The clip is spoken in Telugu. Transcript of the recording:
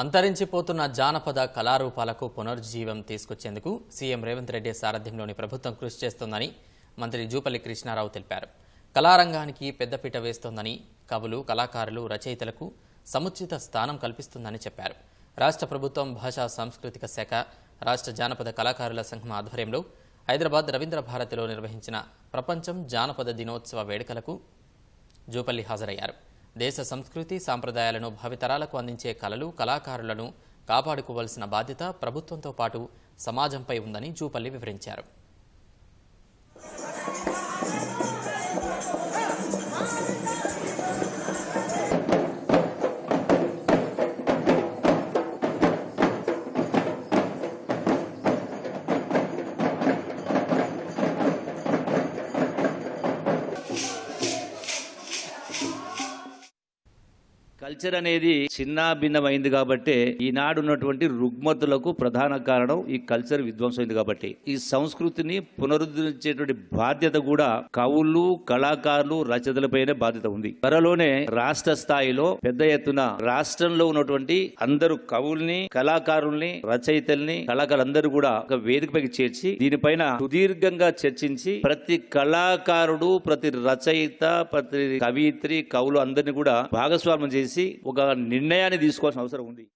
అంతరించిపోతున్న జానపద కళారూపాలకు పునరుజ్జీవం తీసుకొచ్చేందుకు సీఎం రేవంత్ రెడ్డి సారథ్యంలోని ప్రభుత్వం కృషి చేస్తోందని మంత్రి జూపల్లి కృష్ణారావు తెలిపారు. కళారంగానికి పెద్దపీట వేస్తోందని కవులు కళాకారులు రచయితలకు సముచిత స్థానం కల్పిస్తుందని చెప్పారు. రాష్ట్ర ప్రభుత్వం భాషా సాంస్కృతిక శాఖ రాష్ట్ర జానపద కళాకారుల సంఘం ఆధ్వర్యంలో హైదరాబాద్ రవీంద్ర భారతిలో నిర్వహించిన ప్రపంచం జానపద దినోత్సవ వేడుకలకు జూపల్లి హాజరయ్యారు. దేశ సంస్కృతి సాంప్రదాయాలను భావితరాలకు అందించే కళలు కళాకారులను కాపాడుకోవలసిన బాధ్యత ప్రభుత్వంతో పాటు సమాజంపై ఉందని జూపల్లి వివరించారు. కల్చర్ అనేది చిన్న భిన్నమైంది కాబట్టి ఈనాడు ఉన్నటువంటి రుగ్మతులకు ప్రధాన కారణం ఈ కల్చర్ విధ్వంసమైంది కాబట్టి. ఈ సంస్కృతిని పునరుద్ధరించేటువంటి బాధ్యత కూడా కవులు కళాకారులు రచయితలపైనే బాధ్యత ఉంది. త్వరలోనే రాష్ట్ర స్థాయిలో పెద్ద ఎత్తున రాష్ట్రంలో ఉన్నటువంటి అందరు కవుల్ని కళాకారుల్ని రచయితల్ని కళాకారులందరూ కూడా ఒక వేదికపైకి చేర్చి దీనిపైన సుదీర్ఘంగా చర్చించి ప్రతి కళాకారుడు ప్రతి రచయిత ప్రతి కవిత్రి కవులు అందరినీ కూడా భాగస్వామ్యం చేసి ఒక నిర్ణయాన్ని తీసుకోవాల్సిన అవసరం ఉంది.